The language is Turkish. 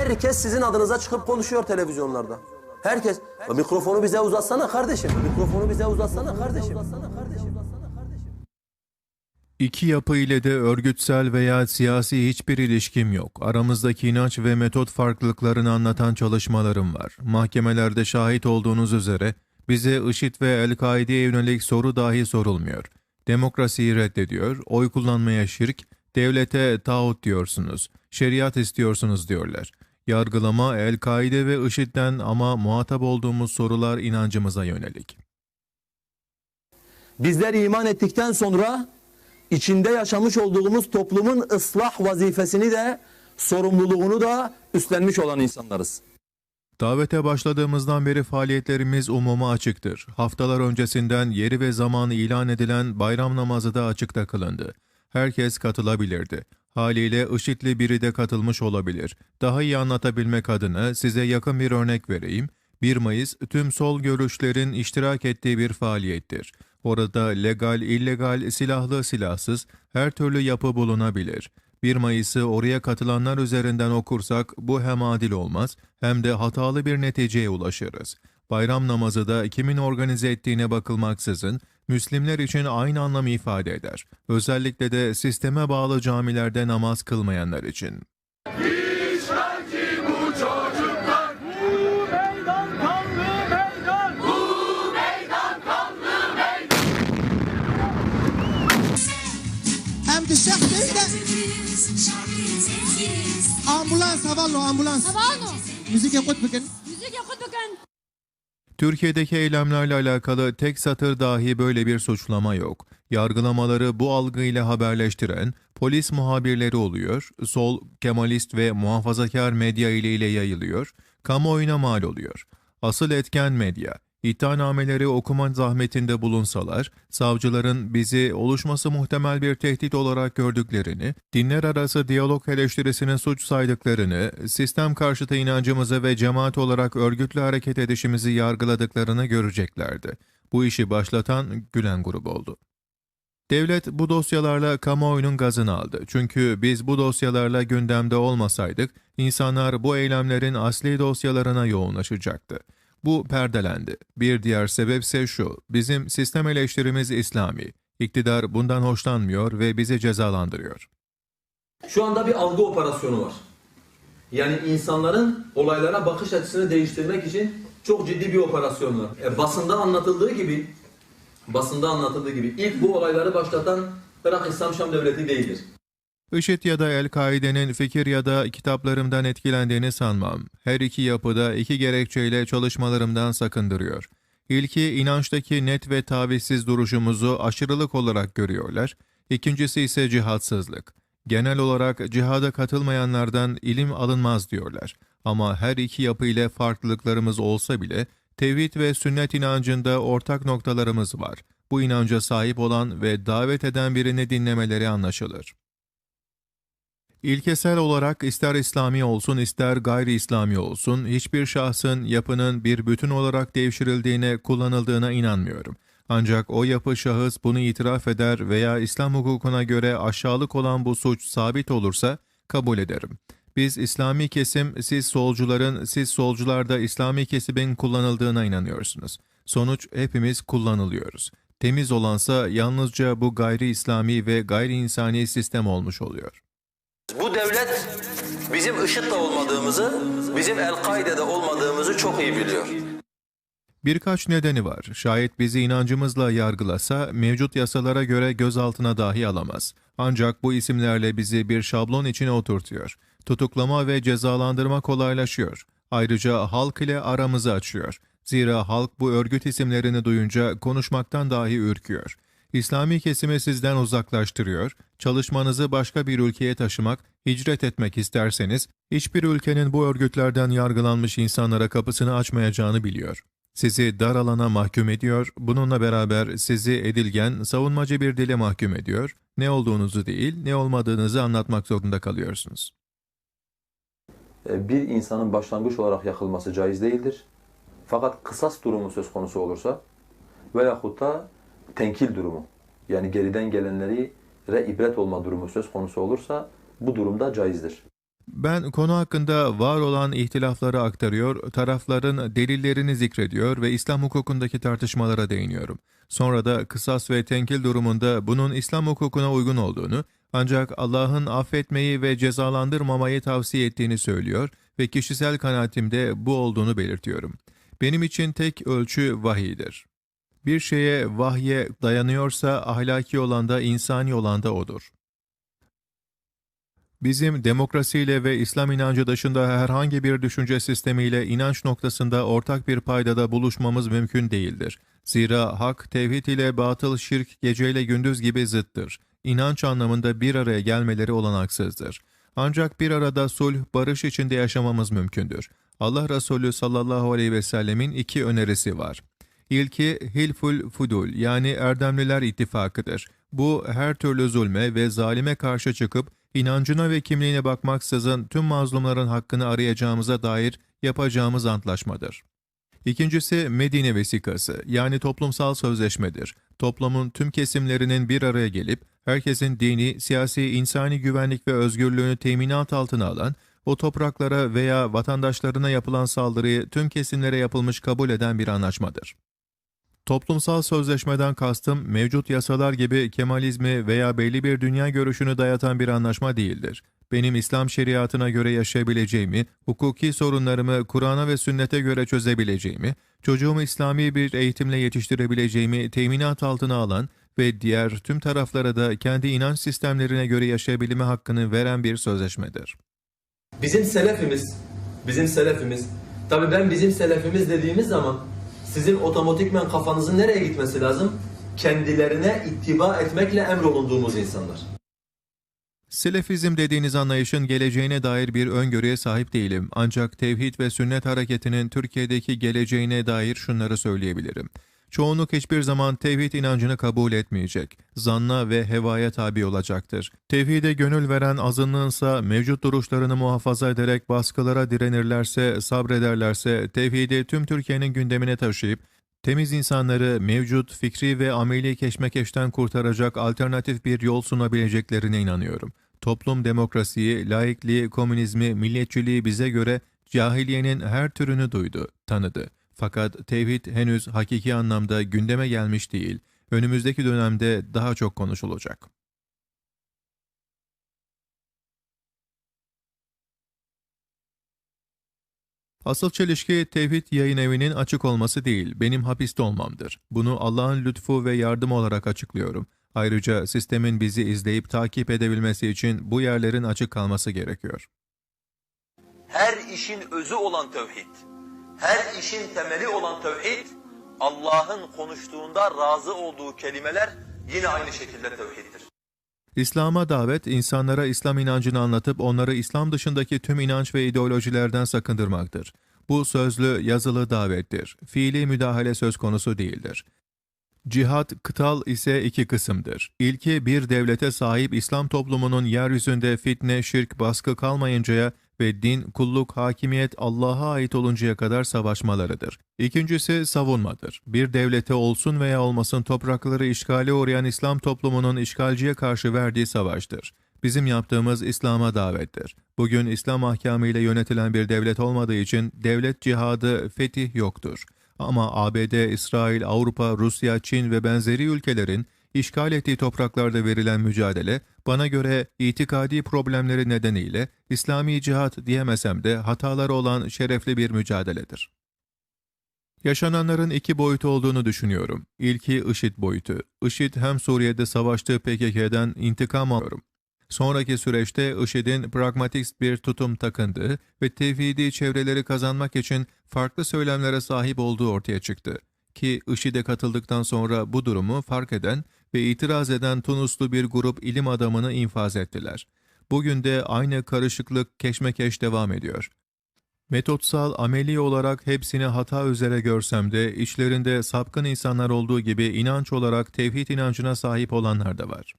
Herkes sizin adınıza çıkıp konuşuyor televizyonlarda. Herkes. Ya Mikrofonu bize uzatsana kardeşim. Mikrofonu bize uzatsana kardeşim. İki yapı ile de örgütsel veya siyasi hiçbir ilişkim yok. Aramızdaki inanç ve metot farklılıklarını anlatan çalışmalarım var. Mahkemelerde şahit olduğunuz üzere bize IŞİD ve El-Kaide'ye yönelik soru dahi sorulmuyor. Demokrasiyi reddediyor, oy kullanmaya şirk, devlete tağut diyorsunuz, şeriat istiyorsunuz diyorlar. Yargılama El-Kaide ve IŞİD'den ama muhatap olduğumuz sorular inancımıza yönelik. Bizler iman ettikten sonra içinde yaşamış olduğumuz toplumun ıslah vazifesini de sorumluluğunu da üstlenmiş olan insanlarız. Davete başladığımızdan beri faaliyetlerimiz umuma açıktır. Haftalar öncesinden yeri ve zamanı ilan edilen bayram namazı da açıkta kılındı. Herkes katılabilirdi. Haliyle IŞİD'li biri de katılmış olabilir. Daha iyi anlatabilmek adına size yakın bir örnek vereyim. 1 Mayıs tüm sol görüşlerin iştirak ettiği bir faaliyettir. Orada legal, illegal, silahlı, silahsız her türlü yapı bulunabilir. 1 Mayıs'ı oraya katılanlar üzerinden okursak bu hem adil olmaz hem de hatalı bir neticeye ulaşırız. Bayram namazı da kimin organize ettiğine bakılmaksızın Müslimler için aynı anlamı ifade eder. Özellikle de sisteme bağlı camilerde namaz kılmayanlar için. şah değil de ambulans havallo ambulans. Havano. Müzik yapıp bakın. Türkiye'deki eylemlerle alakalı tek satır dahi böyle bir suçlama yok. Yargılamaları bu algıyla haberleştiren polis muhabirleri oluyor, sol, kemalist ve muhafazakar medya ile ile yayılıyor, kamuoyuna mal oluyor. Asıl etken medya. İddianameleri okuma zahmetinde bulunsalar, savcıların bizi oluşması muhtemel bir tehdit olarak gördüklerini, dinler arası diyalog eleştirisinin suç saydıklarını, sistem karşıtı inancımızı ve cemaat olarak örgütlü hareket edişimizi yargıladıklarını göreceklerdi. Bu işi başlatan Gülen grubu oldu. Devlet bu dosyalarla kamuoyunun gazını aldı. Çünkü biz bu dosyalarla gündemde olmasaydık, insanlar bu eylemlerin asli dosyalarına yoğunlaşacaktı. Bu perdelendi. Bir diğer sebepse şu, bizim sistem eleştirimiz İslami. İktidar bundan hoşlanmıyor ve bizi cezalandırıyor. Şu anda bir algı operasyonu var. Yani insanların olaylara bakış açısını değiştirmek için çok ciddi bir operasyon var. E, basında anlatıldığı gibi basında anlatıldığı gibi ilk bu olayları başlatan Irak İslam Şam Devleti değildir. IŞİD ya da El-Kaide'nin fikir ya da kitaplarımdan etkilendiğini sanmam. Her iki yapıda iki gerekçeyle çalışmalarımdan sakındırıyor. İlki inançtaki net ve tavizsiz duruşumuzu aşırılık olarak görüyorlar. İkincisi ise cihatsızlık. Genel olarak cihada katılmayanlardan ilim alınmaz diyorlar. Ama her iki yapı ile farklılıklarımız olsa bile tevhid ve sünnet inancında ortak noktalarımız var. Bu inanca sahip olan ve davet eden birini dinlemeleri anlaşılır. İlkesel olarak ister İslami olsun ister gayri İslami olsun hiçbir şahsın yapının bir bütün olarak devşirildiğine, kullanıldığına inanmıyorum. Ancak o yapı şahıs bunu itiraf eder veya İslam hukukuna göre aşağılık olan bu suç sabit olursa kabul ederim. Biz İslami kesim, siz solcuların, siz solcularda İslami kesibin kullanıldığına inanıyorsunuz. Sonuç hepimiz kullanılıyoruz. Temiz olansa yalnızca bu gayri İslami ve gayri insani sistem olmuş oluyor. Bu devlet bizim IŞİD'le olmadığımızı, bizim El-Kaide'de olmadığımızı çok iyi biliyor. Birkaç nedeni var. Şayet bizi inancımızla yargılasa mevcut yasalara göre gözaltına dahi alamaz. Ancak bu isimlerle bizi bir şablon içine oturtuyor. Tutuklama ve cezalandırma kolaylaşıyor. Ayrıca halk ile aramızı açıyor. Zira halk bu örgüt isimlerini duyunca konuşmaktan dahi ürküyor. İslami kesimi sizden uzaklaştırıyor, çalışmanızı başka bir ülkeye taşımak, hicret etmek isterseniz, hiçbir ülkenin bu örgütlerden yargılanmış insanlara kapısını açmayacağını biliyor. Sizi dar alana mahkum ediyor, bununla beraber sizi edilgen, savunmacı bir dile mahkum ediyor, ne olduğunuzu değil, ne olmadığınızı anlatmak zorunda kalıyorsunuz. E, bir insanın başlangıç olarak yakılması caiz değildir. Fakat kısas durumu söz konusu olursa veyahut da tenkil durumu yani geriden gelenleri re ibret olma durumu söz konusu olursa bu durumda caizdir. Ben konu hakkında var olan ihtilafları aktarıyor, tarafların delillerini zikrediyor ve İslam hukukundaki tartışmalara değiniyorum. Sonra da kısas ve tenkil durumunda bunun İslam hukukuna uygun olduğunu, ancak Allah'ın affetmeyi ve cezalandırmamayı tavsiye ettiğini söylüyor ve kişisel kanaatimde bu olduğunu belirtiyorum. Benim için tek ölçü vahiydir. Bir şeye vahye dayanıyorsa ahlaki olan da insani olan da odur. Bizim demokrasiyle ve İslam inancı dışında herhangi bir düşünce sistemiyle inanç noktasında ortak bir paydada buluşmamız mümkün değildir. Zira hak, tevhid ile batıl, şirk, geceyle gündüz gibi zıttır. İnanç anlamında bir araya gelmeleri olanaksızdır. Ancak bir arada sulh, barış içinde yaşamamız mümkündür. Allah Resulü sallallahu aleyhi ve sellemin iki önerisi var. İlki Hilful Fudul yani Erdemliler İttifakı'dır. Bu her türlü zulme ve zalime karşı çıkıp inancına ve kimliğine bakmaksızın tüm mazlumların hakkını arayacağımıza dair yapacağımız antlaşmadır. İkincisi Medine Vesikası yani toplumsal sözleşmedir. Toplumun tüm kesimlerinin bir araya gelip herkesin dini, siyasi, insani güvenlik ve özgürlüğünü teminat altına alan, o topraklara veya vatandaşlarına yapılan saldırıyı tüm kesimlere yapılmış kabul eden bir anlaşmadır. Toplumsal sözleşmeden kastım mevcut yasalar gibi Kemalizmi veya belli bir dünya görüşünü dayatan bir anlaşma değildir. Benim İslam şeriatına göre yaşayabileceğimi, hukuki sorunlarımı Kur'an'a ve sünnete göre çözebileceğimi, çocuğumu İslami bir eğitimle yetiştirebileceğimi teminat altına alan ve diğer tüm taraflara da kendi inanç sistemlerine göre yaşayabilme hakkını veren bir sözleşmedir. Bizim selefimiz, bizim selefimiz, tabi ben bizim selefimiz dediğimiz zaman sizin otomatikmen kafanızın nereye gitmesi lazım? Kendilerine ittiba etmekle emrolunduğumuz insanlar. Selefizm dediğiniz anlayışın geleceğine dair bir öngörüye sahip değilim. Ancak tevhid ve sünnet hareketinin Türkiye'deki geleceğine dair şunları söyleyebilirim. Çoğunluk hiçbir zaman tevhid inancını kabul etmeyecek. Zanna ve hevaya tabi olacaktır. Tevhide gönül veren azınlığınsa mevcut duruşlarını muhafaza ederek baskılara direnirlerse, sabrederlerse tevhidi tüm Türkiye'nin gündemine taşıyıp temiz insanları mevcut fikri ve ameli keşmekeşten kurtaracak alternatif bir yol sunabileceklerine inanıyorum. Toplum demokrasiyi, laikliği, komünizmi, milliyetçiliği bize göre cahiliyenin her türünü duydu, tanıdı. Fakat tevhid henüz hakiki anlamda gündeme gelmiş değil. Önümüzdeki dönemde daha çok konuşulacak. Asıl çelişki Tevhid Yayın Evi'nin açık olması değil, benim hapiste olmamdır. Bunu Allah'ın lütfu ve yardım olarak açıklıyorum. Ayrıca sistemin bizi izleyip takip edebilmesi için bu yerlerin açık kalması gerekiyor. her işin özü olan tevhid, her işin temeli olan tevhid, Allah'ın konuştuğunda razı olduğu kelimeler yine aynı şekilde tevhiddir. İslam'a davet, insanlara İslam inancını anlatıp onları İslam dışındaki tüm inanç ve ideolojilerden sakındırmaktır. Bu sözlü, yazılı davettir. Fiili müdahale söz konusu değildir. Cihat, kıtal ise iki kısımdır. İlki bir devlete sahip İslam toplumunun yeryüzünde fitne, şirk, baskı kalmayıncaya ve din, kulluk, hakimiyet Allah'a ait oluncaya kadar savaşmalarıdır. İkincisi savunmadır. Bir devlete olsun veya olmasın toprakları işgale uğrayan İslam toplumunun işgalciye karşı verdiği savaştır. Bizim yaptığımız İslam'a davettir. Bugün İslam ahkamıyla yönetilen bir devlet olmadığı için devlet cihadı, fetih yoktur. Ama ABD, İsrail, Avrupa, Rusya, Çin ve benzeri ülkelerin işgal ettiği topraklarda verilen mücadele, bana göre itikadi problemleri nedeniyle İslami cihat diyemesem de hataları olan şerefli bir mücadeledir. Yaşananların iki boyutu olduğunu düşünüyorum. İlki IŞİD boyutu. IŞİD hem Suriye'de savaştığı PKK'den intikam alıyorum. Sonraki süreçte IŞİD'in pragmatist bir tutum takındığı ve tevhidi çevreleri kazanmak için farklı söylemlere sahip olduğu ortaya çıktı. Ki IŞİD'e katıldıktan sonra bu durumu fark eden ve itiraz eden Tunuslu bir grup ilim adamını infaz ettiler. Bugün de aynı karışıklık keşmekeş devam ediyor. Metotsal, ameli olarak hepsini hata üzere görsem de içlerinde sapkın insanlar olduğu gibi inanç olarak tevhid inancına sahip olanlar da var.